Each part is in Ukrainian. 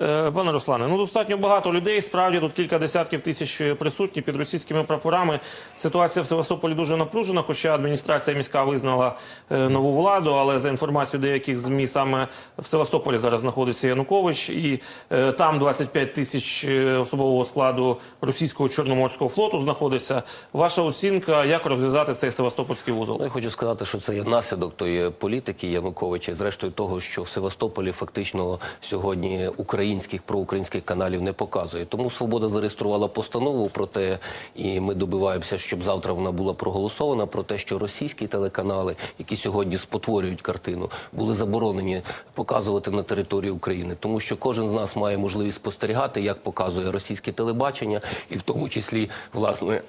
Е, Пане Руслане, ну достатньо багато людей. Справді тут кілька десятків тисяч присутні під російськими прапорами. Ситуація в Севастополі дуже напружена, хоча адміністрація міська визнала е, нову владу. Але за інформацією деяких змі саме в Севастополі зараз знаходиться Янукович, і е, там 25 тисяч особового складу російського чорноморського флоту знаходиться. Ваша оцінка, як розв'язати цей севастопольський вузол? Ну, я хочу сказати, що це є наслідок тої політики Януковича, зрештою того, що в Севастополі фактично сьогодні українських проукраїнських каналів не показує. Тому свобода зареєструвала постанову про те, і ми добиваємося, щоб завтра вона була проголосована про те, що російські телеканали, які сьогодні спотворюють картину, були заборонені показувати на території України, тому що кожен з нас має можливість спостерігати, як показує російське телебачення, і в тому числі власне.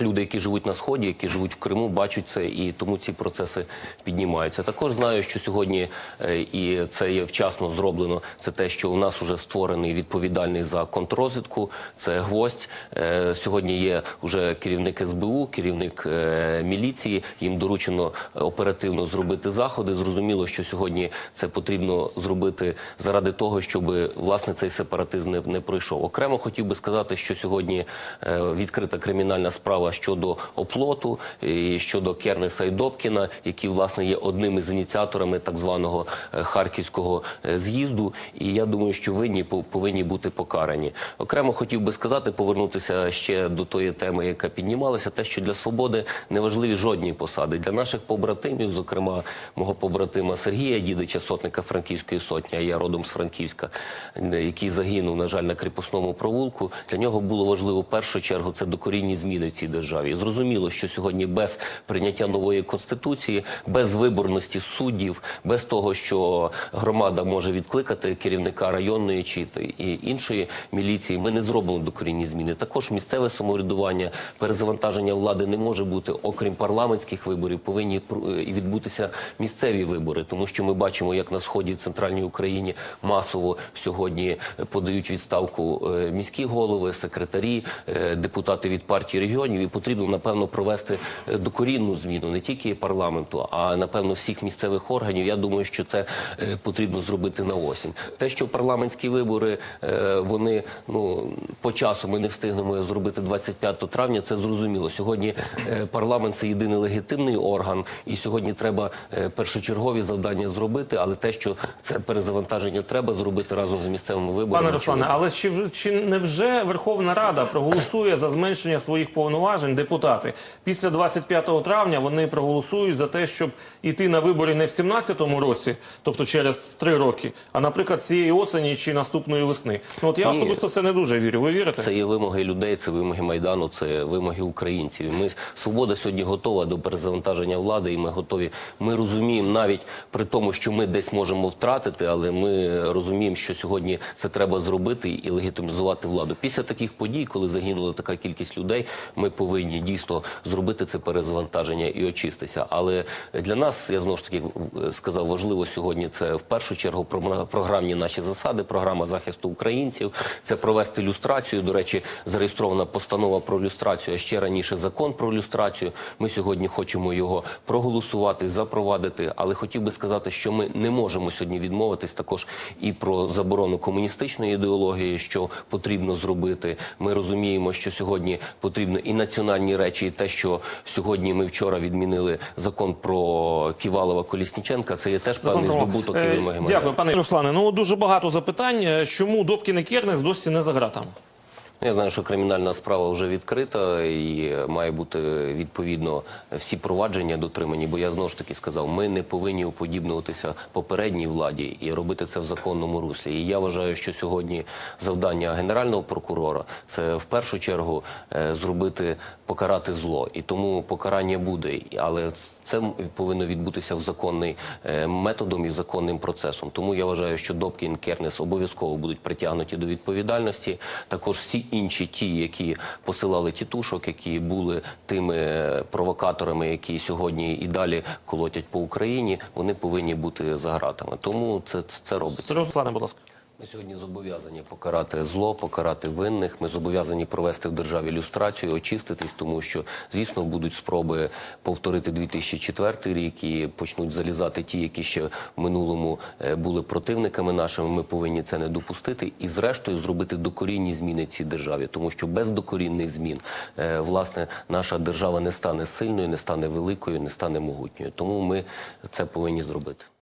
Люди, які живуть на сході, які живуть в Криму, бачать це, і тому ці процеси піднімаються. Також знаю, що сьогодні е, і це є вчасно зроблено. Це те, що у нас вже створений відповідальний за контррозвідку. Це гвоздь. Е, Сьогодні є вже керівник СБУ, керівник е, міліції. Їм доручено оперативно зробити заходи. Зрозуміло, що сьогодні це потрібно зробити заради того, щоб власне цей сепаратизм не, не пройшов. Окремо хотів би сказати, що сьогодні відкрита кримінальна справа щодо оплоту і щодо Кернеса і Добкіна, які власне є одним із ініціаторами так званого е, харківського е, з'їзду. І я думаю, що винні пов- повинні бути покарані. Окремо хотів би сказати, повернутися ще до тої теми, яка піднімалася, те, що для свободи не важливі жодні посади для наших побратимів, зокрема мого побратима Сергія Дідича, сотника Франківської сотні, а я родом з Франківська, е, який загинув, на жаль, на кріпосному провулку. Для нього було важливо в першу чергу це докорінні зміни в цій державі. Зрозуміло, що сьогодні без прийняття нової конституції, без виборності суддів, без того, що громада може відкликати керівника районної чи і іншої міліції, ми не зробимо докорінні зміни. Також місцеве самоврядування, перезавантаження влади не може бути, окрім парламентських виборів, повинні пр- відбутися місцеві вибори, тому що ми бачимо, як на сході в центральній Україні масово сьогодні подають відставку е, міські голови, секретарі, е, депутати від партії регіонів. І потрібно напевно провести е, докорінну зміну не тільки парламенту, а напевно всіх місцевих органів. Я думаю, що це е, потрібно зробити на осінь. Те, що парламентські вибори е, вони ну по часу ми не встигнемо зробити 25 травня. Це зрозуміло. Сьогодні парламент це єдиний легітимний орган, і сьогодні треба першочергові завдання зробити. Але те, що це перезавантаження треба зробити разом з місцевими виборами. Пане Руслане, але чи, чи не вже Верховна Рада проголосує за зменшення своїх повноважень депутати? Після 25 травня вони проголосують за те, щоб іти на вибори не в 17-му році, тобто через три роки, а наприклад, цієї осені чи наступної весни. Ну от я Ні. особисто це не дуже вірю. Ви вірите? Це є вимоги людей, це вимоги майдану, це вимоги українців. Ми свобода сьогодні готова до перезавантаження влади, і ми готові. Ми розуміємо навіть при тому, що ми десь можемо втратити, але ми розуміємо, що сьогодні це треба зробити і легітимізувати владу. Після таких подій, коли загинула така кількість людей, ми повинні дійсно зробити це перезавантаження і очиститися. Але для нас я знову ж таки сказав, важливо сьогодні це в першу чергу про- програмні наші засади, програма захисту українців. Це провести люстрацію. До речі, зареєстрована постанова про люстрацію. А ще раніше закон про люстрацію. Ми сьогодні хочемо його проголосувати, запровадити. Але хотів би сказати, що ми не можемо сьогодні відмовитись також і про заборону комуністичної ідеології, що потрібно зробити. Ми розуміємо, що сьогодні потрібно і національні речі, і те, що сьогодні ми вчора відмінили закон про Ківалова Колісніченка. Це є теж певний здобуток і Е, вимоги. Дякую, пане Руслане. Ну дуже багато запитань. Е, Чому Добкін і Кернес досі не за ґратами? Ну, Я знаю, що кримінальна справа вже відкрита і має бути відповідно всі провадження дотримані. Бо я знову ж таки сказав, ми не повинні уподібнуватися попередній владі і робити це в законному руслі. І я вважаю, що сьогодні завдання генерального прокурора це в першу чергу е, зробити покарати зло, і тому покарання буде, але це повинно відбутися в законний е, методом і законним процесом. Тому я вважаю, що Добкін Кернес обов'язково будуть притягнуті до відповідальності. Також всі інші, ті, які посилали тітушок, які були тими е, провокаторами, які сьогодні і далі колотять по Україні, вони повинні бути за гратами. Тому це, це робиться. Руслане, будь ласка. Ми сьогодні зобов'язані покарати зло, покарати винних. Ми зобов'язані провести в державі люстрацію, очиститись, тому що, звісно, будуть спроби повторити 2004 рік і почнуть залізати ті, які ще в минулому е, були противниками нашими. Ми повинні це не допустити і, зрештою, зробити докорінні зміни цій державі, тому що без докорінних змін е, власне наша держава не стане сильною, не стане великою, не стане могутньою. Тому ми це повинні зробити.